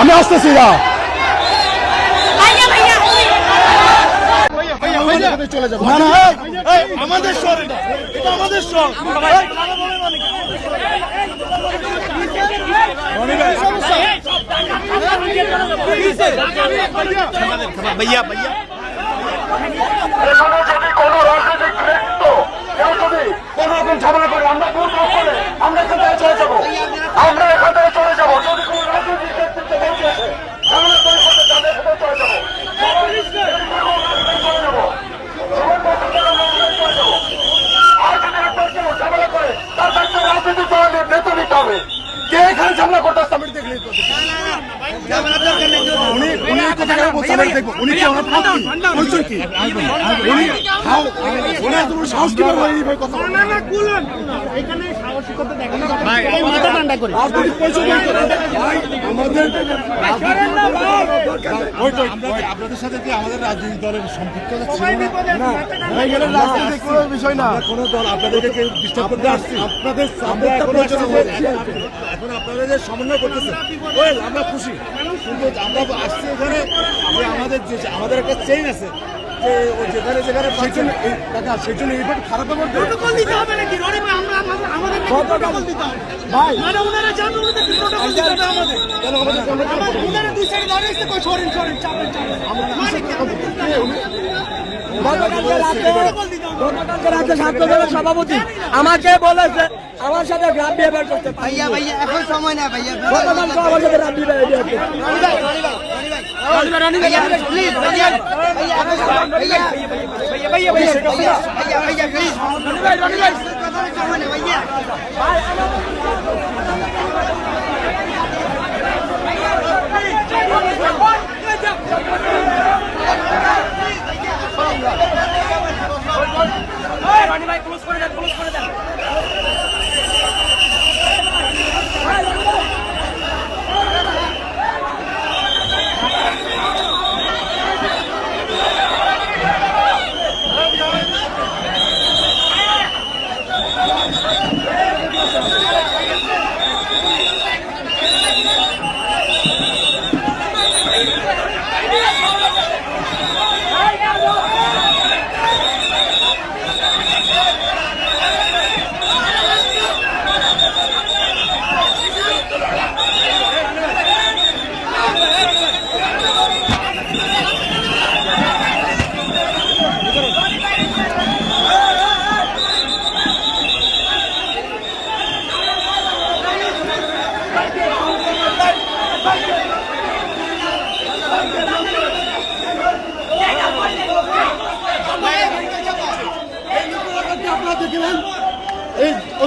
আমি আসতেছি না আমাদের শহর এটা। আমাদের শহর। এই, এখানে যদি কোন রাজনৈতিক ব্যক্ত কেউ যদি কোন রকম ঝামেলা করে আমরা কোন করে আমরা এখান থেকে চলে যাব। আমরা এখান থেকে চলে যাব যদি কোন রাজনৈতিক ব্যক্তিত্ব বেশি আসে ঝামেলা করে করতে তাদের সাথে চলে যাব চলে যাব জীবন বাঁচাতে আমরা এখানে চলে যাব। আর যদি একটা কেউ ঝামেলা করে তার কাছে রাজনৈতিক দলের নেতা নিতে হবে কে এখানে ঝামেলা করতে আমি দেখলে উনি উনি কথা কেন বলছেন আমি দেখব উনি কি আমার পত্নী বলছেন কি? উনি হাও- উনি এত বড় সাহস কীভাবে হয় এইভাবে কথা বলেন? রাজনৈতিক পরিচয় বের করুন। ভাই, আমাদের ওই তো, ওই, আপনাদের সাথে কি আমাদের রাজনৈতিক দলের সম্পৃক্ততা ছিল না? কোনো বিষয় না। কোনো দল আপনাদেরকে কেউ ডিস্টার্ব করতে আসছি? আপনাদের আমরা এখন আপনারা যে সমন্বয় আমরা খুশি। কিন্তু আমরা আসছি এখানে আমাদের যে আমাদের একটা চেইন আছে যে ও যেখানে যেখানে সেই জন্য সেই খারাপ হবে নাকি রনি ভাই আমরা হবে ভাই। মানে ওনারা জানেন ওনাদের প্রোটোকল দিতে হবে আমাদের। কেন আমাদের ওনারা দুই সাইডে দাঁড়িয়ে আছে কই সরেন সরেন চাপেন চাপেন। মানে কি গতকালকে রাতে গতকালকে রাতে ছাত্র দলের সভাপতি আমাকে বলেছে আমার সাথে গ্রাম বিহেভিয়ার করতে ভাইয়া ভাইয়া এখন সময় না ভাইয়া। গতকালকে আমার সাথে গ্রাম বিহেভিয়ার করতে আপনারা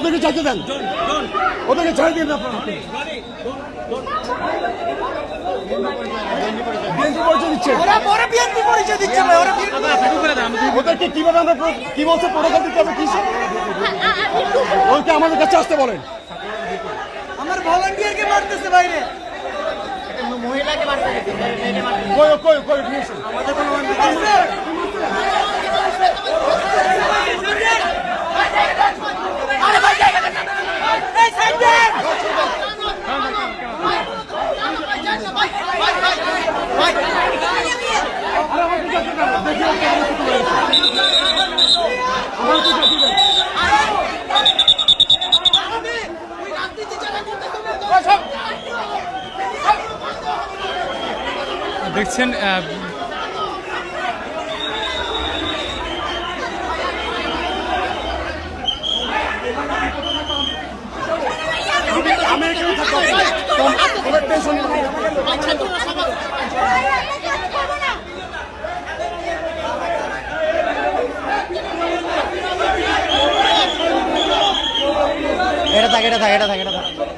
ওদেরকে চাইতে দেন। ওদেরকে ছেড়ে দিন ওদেরকে কীভাবে আমরা কি বলছে প্রোটোকল দিতে হবে কি ওইকে আমাদের কাছে আসতে বলেন। আমার ভলান্টিয়ারকে মারতেছে বাইরে। কই কই দেখছেন এটা থাকে এটা থাকে এটা থাকে এটা থাকে।